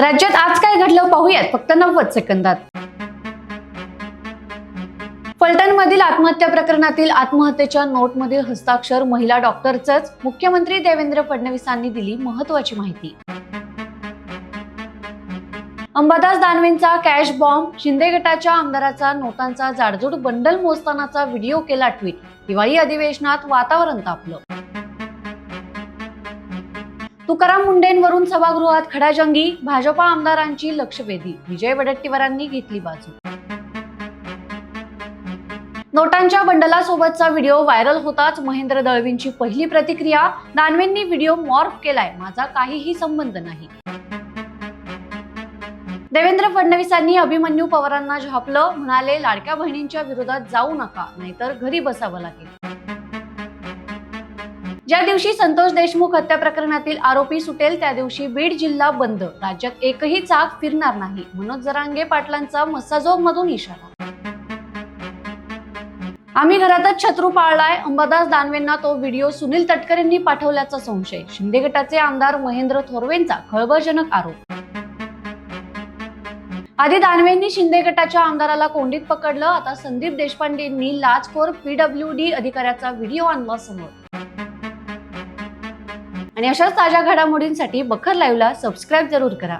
राज्यात आज काय घडलं पाहूयात. फक्त नव्वद सेकंदात. फलटणमधील आत्महत्या प्रकरणातील आत्महत्येच्या नोटमधील हस्ताक्षर महिला डॉक्टरचंच. मुख्यमंत्री देवेंद्र फडणवीसांनी दिली महत्वाची माहिती. अंबादास दानवेंचा कॅश बॉम्ब शिंदे गटाच्या आमदाराचा नोटांचा जाडजूड बंडल मोजतानाचा व्हिडिओ केला ट्विट. हिवाळी अधिवेशनात वातावरण तापलं. तुकाराम मुंडेंवरून सभागृहात खडाजंगी भाजपा आमदारांची लक्षवेधी. विजय वडेट्टीवारांनी घेतली बाजू. नोटांच्या बंडलासोबतचा व्हिडिओ व्हायरल होताच महेंद्र दळवींची पहिली प्रतिक्रिया. दानवेंनी व्हिडिओ मॉर्फ केलाय. माझा काहीही संबंध नाही. देवेंद्र फडणवीसांनी अभिमन्यू पवारांना झापलं. म्हणाले लाडक्या बहिणींच्या विरोधात जाऊ नका नाहीतर घरी बसावं लागेल. ज्या दिवशी संतोष देशमुख हत्या प्रकरणातील आरोपी सुटेल त्या दिवशी बीड जिल्हा बंद. राज्यात एकही चाक फिरणार नाही. मनोज जरांगे पाटलांचा मस्साजोग मधून इशारा. आम्ही घरातच शत्रू पाळलाय. अंबादास दानवेंना तो व्हिडिओ सुनील तटकरेंनी पाठवल्याचा संशय. शिंदे गटाचे आमदार महेंद्र थोरवेंचा खळबळजनक आरोप. आधी दानवेंनी शिंदे गटाच्या आमदाराला कोंडीत पकडलं. आता संदीप देशपांडेंनी लाचखोर पीडब्ल्यू डी अधिकाऱ्याचा व्हिडिओ आणला समोर. आणि अशाच ताज्या घडामोडींसाठी बखर लाईव्हला सबस्क्राईब जरूर करा.